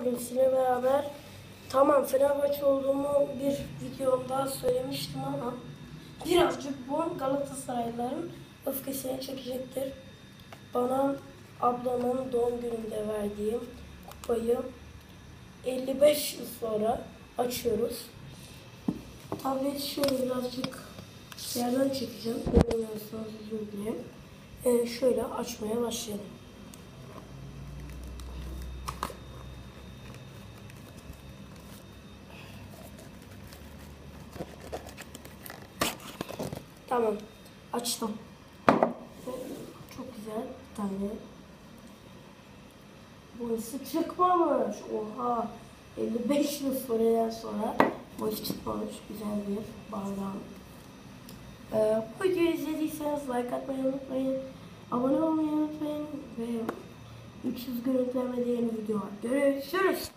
bugün sizinle beraber tamam Fenerbahçe olduğumu bir videomda söylemiştim ama birazcık bu Galatasaraylıların öfkesini çekecektir. Bana ablamın doğum gününde verdiğim kupayı 55 yıl sonra açıyoruz. Tableti şöyle birazcık yerden çekeceğim. Göremiyorsanız özür dilerim. Ee, şöyle açmaya başlayalım. Tamam. Açtım. Çok güzel bir tane. Boyası çıkmamış. Oha. 55 yıl sonradan sonra boyası çıkmamış. Güzel bir bardağı. Ee, bu videoyu izlediyseniz like atmayı unutmayın. Abone olmayı unutmayın. Ve 300 görüntülemede yeni video var. Görüşürüz.